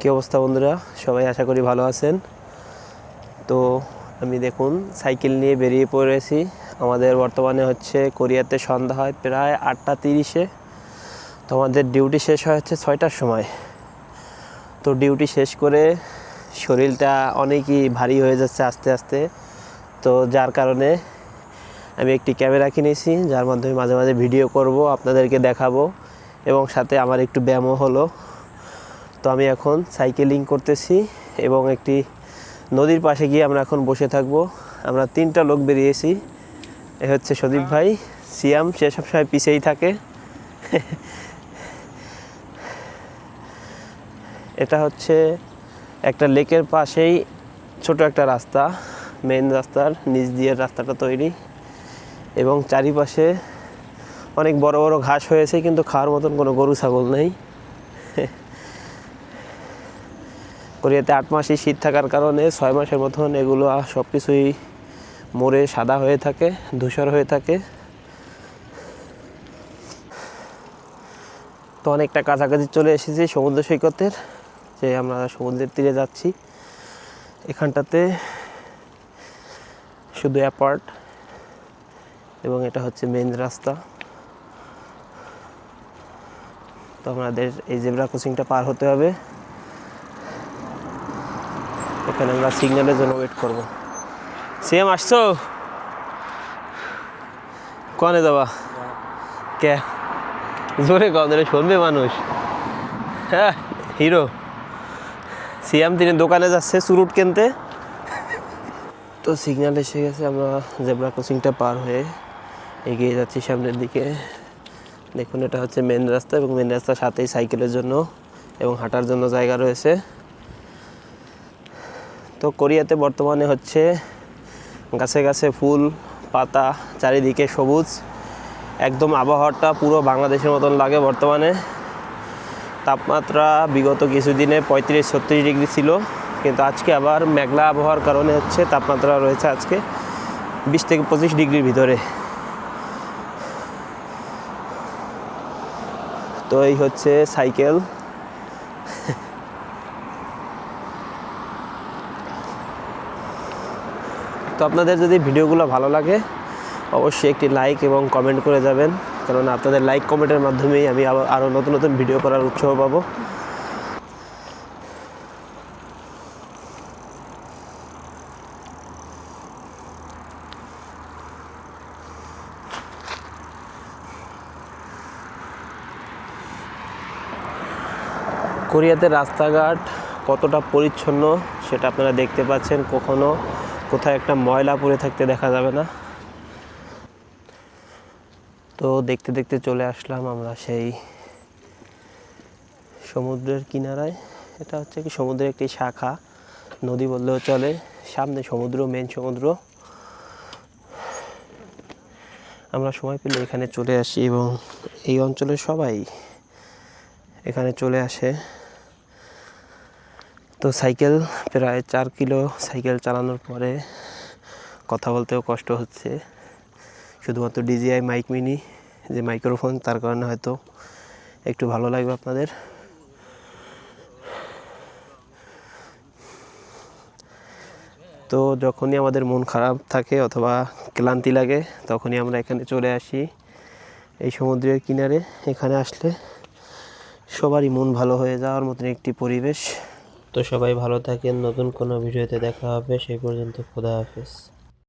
কী অবস্থা বন্ধুরা? সবাই আশা করি ভালো আছেন। তো আমি দেখুন, সাইকেল নিয়ে বেরিয়ে পড়েছি। আমাদের বর্তমানে হচ্ছে কোরিয়াতে সন্ধ্যা হয় প্রায় আটটা তিরিশে। তো আমাদের ডিউটি শেষ হয় হচ্ছে ছয়টার সময়। তো ডিউটি শেষ করে শরীরটা অনেকই ভারী হয়ে যাচ্ছে আস্তে আস্তে। তো যার কারণে আমি একটি ক্যামেরা কিনেছি, যার মাধ্যমে মাঝে মাঝে ভিডিও করব, আপনাদেরকে দেখাবো। এবং সাথে আমার একটু ব্যায়ামও হলো। তো আমি এখন সাইকেলিং করতেছি এবং একটি নদীর পাশে গিয়ে আমরা এখন বসে থাকব। আমরা তিনটা লোক বেরিয়েছি। এ হচ্ছে সদীপ ভাই সিয়াম সে সবসময় পিছেই থাকে। এটা হচ্ছে একটা লেকের পাশেই ছোট একটা রাস্তা মেন রাস্তার নিচ দিয়ে রাস্তাটা তৈরি এবং চারিপাশে অনেক বড় বড় ঘাস হয়েছে কিন্তু খাওয়ার মতন কোনো গরু ছাগল নেই। কোরিয়াতে আট মাসই শীত থাকার কারণে ছয় মাসের মতন এগুলো সব কিছুই মরে সাদা হয়ে থাকে, ধূসর হয়ে থাকে। তো অনেকটা কাছাকাছি চলে এসেছি সমুদ্র সৈকতের, যে আমরা সমুদ্রের তীরে যাচ্ছি। এখানটাতে শুধু অ্যাপার্ট এবং এটা হচ্ছে মেন রাস্তা। তো আমাদের এই জেব্রা ক্রসিংটা পার হতে হবে। এখানে আমরা সিগন্যালের জন্য ওয়েট করব। সিএম আসছো? কনে যাবা? কে? জোরে কম ধরে শুনবে মানুষ। হ্যাঁ হিরো। সিএম তিনি দোকানে যাচ্ছে চুরুট কিনতে। তো সিগন্যাল এসে গেছে, আমরা জেব্রা ক্রসিংটা পার হয়ে এগিয়ে যাচ্ছি সামনের দিকে। দেখুন, এটা হচ্ছে মেন রাস্তা এবং মেন রাস্তার সাথেই সাইকেলের জন্য এবং হাঁটার জন্য জায়গা রয়েছে। তো কোরিয়াতে বর্তমানে হচ্ছে গাছে গাছে ফুল, পাতা, চারিদিকে সবুজ। একদম আবহাওয়াটা পুরো বাংলাদেশের মতন লাগে বর্তমানে। তাপমাত্রা বিগত কিছুদিনে পঁয়ত্রিশ, ছত্রিশ ডিগ্রি ছিল, কিন্তু আজকে আবার মেঘলা আবহাওয়ার কারণে হচ্ছে তাপমাত্রা রয়েছে আজকে বিশ থেকে পঁচিশ ডিগ্রির ভিতরে। তো এই হচ্ছে সাইকেল। তো আপনাদের যদি ভিডিওগুলো ভালো লাগে, অবশ্যই একটি লাইক এবং কমেন্ট করে যাবেন। কারণ আপনাদের লাইক কমেন্টের মাধ্যমেই আমি আরও নতুন নতুন ভিডিও করার উৎসাহ পাবো। কোরিয়াতে রাস্তাঘাট কতটা পরিচ্ছন্ন সেটা আপনারা দেখতে পাচ্ছেন কখনো। কোথাও একটা ময়লা পড়ে থাকতে দেখা যাবে না। তো দেখতে দেখতে চলে আসলাম আমরা সেই সমুদ্রের কিনারায়। এটা হচ্ছে কি সমুদ্রের একটি শাখা। নদী বললেও চলে। সামনে সমুদ্র মেন সমুদ্র। আমরা সময় পেলে এখানে চলে আসি এবং এই অঞ্চলের সবাই এখানে চলে আসে। তো সাইকেল প্রায় চার কিলো সাইকেল চালানোর পরে কথা বলতেও কষ্ট হচ্ছে। শুধুমাত্র ডিজিআই মাইক মিনি যে মাইক্রোফোন তার কারণে হয়তো একটু ভালো লাগবে আপনাদের। তো যখনই আমাদের মন খারাপ থাকে অথবা ক্লান্তি লাগে, তখনই আমরা এখানে চলে আসি এই সমুদ্রের কিনারে। এখানে আসলে সবারই মন ভালো হয়ে যাওয়ার মতন একটি পরিবেশ। তো সবাই ভালো থাকেন। নতুন কোনো ভিডিওতে দেখা হবে। সেই পর্যন্ত খোদা হাফেজ।